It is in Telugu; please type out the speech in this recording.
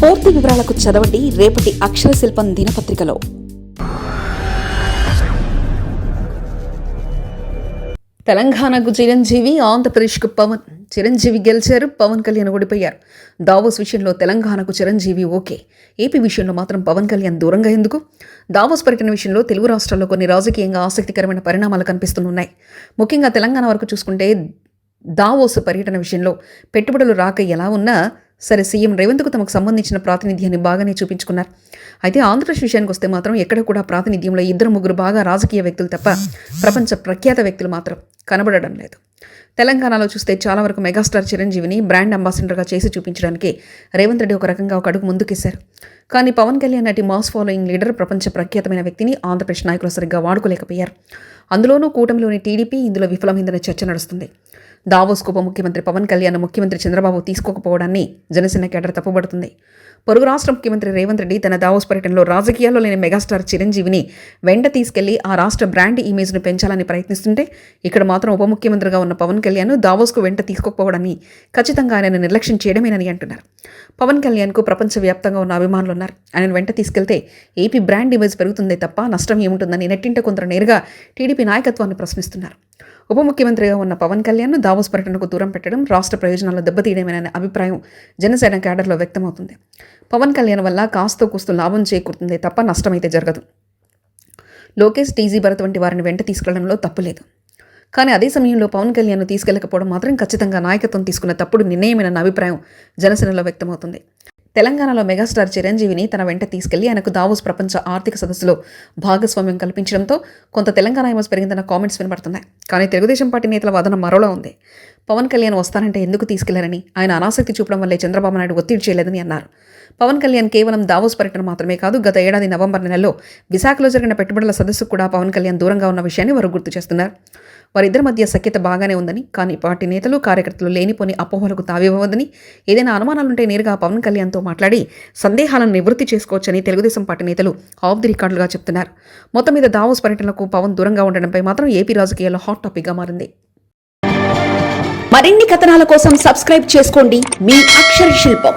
పూర్తి వివరాలకు చదవండి రేపటి అక్షర శిల్పం దినపత్రికలో. తెలంగాణకు చిరంజీవి ఆంధ్రప్రదేశ్కు పవన్. చిరంజీవి గెలిచారు పవన్ కళ్యాణ్ ఓడిపోయారు. దావోస్ విషయంలో తెలంగాణకు చిరంజీవి ఓకే. ఏపీ విషయంలో మాత్రం పవన్ కళ్యాణ్ దూరంగా ఎందుకు? దావోస్ పర్యటన విషయంలో తెలుగు రాష్ట్రాల్లో కొన్ని రాజకీయంగా ఆసక్తికరమైన పరిణామాలు కనిపిస్తున్నాయి. ముఖ్యంగా తెలంగాణ వరకు చూసుకుంటే దావోస్ పర్యటన విషయంలో పెట్టుబడులు రాక ఎలా ఉన్నా సరే సీఎం రేవంత్కు తమకు సంబంధించిన ప్రాతినిధ్యాన్ని బాగానే చూపించుకున్నారు. అయితే ఆంధ్రప్రదేశ్ విషయానికి వస్తే మాత్రం ఎక్కడ కూడా ప్రాతినిధ్యంలో ఇద్దరు ముగ్గురు బాగా రాజకీయ వ్యక్తులు తప్ప ప్రపంచ ప్రఖ్యాత వ్యక్తులు మాత్రం కనబడడం లేదు. తెలంగాణలో చూస్తే చాలా వరకు మెగాస్టార్ చిరంజీవిని బ్రాండ్ అంబాసిడర్గా చేసి చూపించడానికి రేవంత్ రెడ్డి ఒక రకంగా ఒక అడుగు ముందుకేశారు. కానీ పవన్ కళ్యాణ్ నటి మాస్ ఫాలోయింగ్ లీడర్ ప్రపంచ ప్రఖ్యాతమైన వ్యక్తిని ఆంధ్రప్రదేశ్ నాయకులు సరిగ్గా వాడుకోలేకపోయారు. అందులోనూ కూటమిలోని టీడీపీ ఇందులో విఫలమైందనే చర్చ నడుస్తుంది. దావోస్కు ఉప ముఖ్యమంత్రి పవన్ కళ్యాణ్ ముఖ్యమంత్రి చంద్రబాబు తీసుకోకపోవడాన్ని జనసేన కేడర్ తప్పుబడుతుంది. పొరుగు రాష్ట్ర ముఖ్యమంత్రి రేవంత్ రెడ్డి తన దావోస్ పర్యటనలో రాజకీయాల్లో లేని మెగాస్టార్ చిరంజీవిని వెంట తీసుకెళ్ళి ఆ రాష్ట్ర బ్రాండ్ ఇమేజ్ను పెంచాలని ప్రయత్నిస్తుంటే ఇక్కడ మాత్రం ఉప ముఖ్యమంత్రిగా ఉన్న పవన్ కళ్యాణ్ దావోస్కు వెంట తీసుకోకపోవడాన్ని ఖచ్చితంగా ఆయన నిర్లక్ష్యం చేయడమేనని అంటున్నారు. పవన్ కళ్యాణ్కు ప్రపంచవ్యాప్తంగా ఉన్న అభిమానులు ఉన్నారు. ఆయన వెంట తీసుకెళ్తే ఏపీ బ్రాండ్ ఇమేజ్ పెరుగుతుందే తప్ప నష్టం ఏముంటుందని నెట్టింట కొందరు నేరుగా టీడీపీ నాయకత్వాన్ని ప్రశ్నిస్తున్నారు. ఉప ముఖ్యమంత్రిగా ఉన్న పవన్ కళ్యాణ్ దావోస్ పర్యటనకు దూరం పెట్టడం రాష్ట్ర ప్రయోజనాలు దెబ్బతీయడమేననే అభిప్రాయం జనసేన క్యాడర్లో వ్యక్తమవుతుంది. పవన్ కళ్యాణ్ వల్ల కాస్త కూస్తూ లాభం చేకూరుతుంది తప్ప నష్టమైతే జరగదు. లోకేష్ టీజీ భరత్ వంటి వారిని వెంట తీసుకెళ్ళడంలో తప్పులేదు కానీ అదే సమయంలో పవన్ కళ్యాణ్ తీసుకెళ్ళకపోవడం మాత్రం ఖచ్చితంగా నాయకత్వం తీసుకున్న తప్పుడు నిర్ణయమైన అభిప్రాయం జనసేనలో వ్యక్తమవుతుంది. తెలంగాణలో మెగాస్టార్ చిరంజీవిని తన వెంట తీసుకెళ్ళి ఆయనకు దావోస్ ప్రపంచ ఆర్థిక సదస్సులో భాగస్వామ్యం కల్పించడంతో కొంత తెలంగాణ ఎమోస్ పెరిగిందన్న కామెంట్స్ వినపడుతున్నాయి కానీ తెలుగుదేశం పార్టీ నేతల వాదన మరోలా ఉంది. పవన్ కళ్యాణ్ వస్తానంటే ఎందుకు తీసుకెళ్ళారని ఆయన అనాసక్తి చూపడం వల్లే చంద్రబాబు నాయుడు ఒత్తిడి చేయలేదని అన్నారు. పవన్ కళ్యాణ్ కేవలం దావోస్ పర్యటన మాత్రమే కాదు గత ఏడాది నవంబర్ నెలలో విశాఖలో జరిగిన పెట్టుబడుల సదస్సుకు కూడా పవన్ కళ్యాణ్ దూరంగా ఉన్న విషయాన్ని వారు గుర్తు చేస్తున్నారు. వారిద్దరి మధ్య సఖ్యత బాగానే ఉందని కానీ పార్టీ నేతలు కార్యకర్తలు లేనిపోని అపోహలకు తావివ్వవద్దని ఏదైనా అనుమానాలుంటే నేరుగా పవన్ కళ్యాణ్తో మాట్లాడి సందేహాలను నివృత్తి చేసుకోవచ్చని తెలుగుదేశం పార్టీ నేతలు ఆఫ్ ది రికార్డులుగా చెప్తున్నారు. మొత్తం మీద దావోస్ పర్యటనకు పవన్ దూరంగా ఉండడంపై మాత్రం ఏపీ రాజకీయాల్లో హాట్ టాపిక్గా మారింది. మరిన్ని కథనాల కోసం సబ్స్క్రైబ్ చేసుకోండి మీ అక్షర శిల్పం.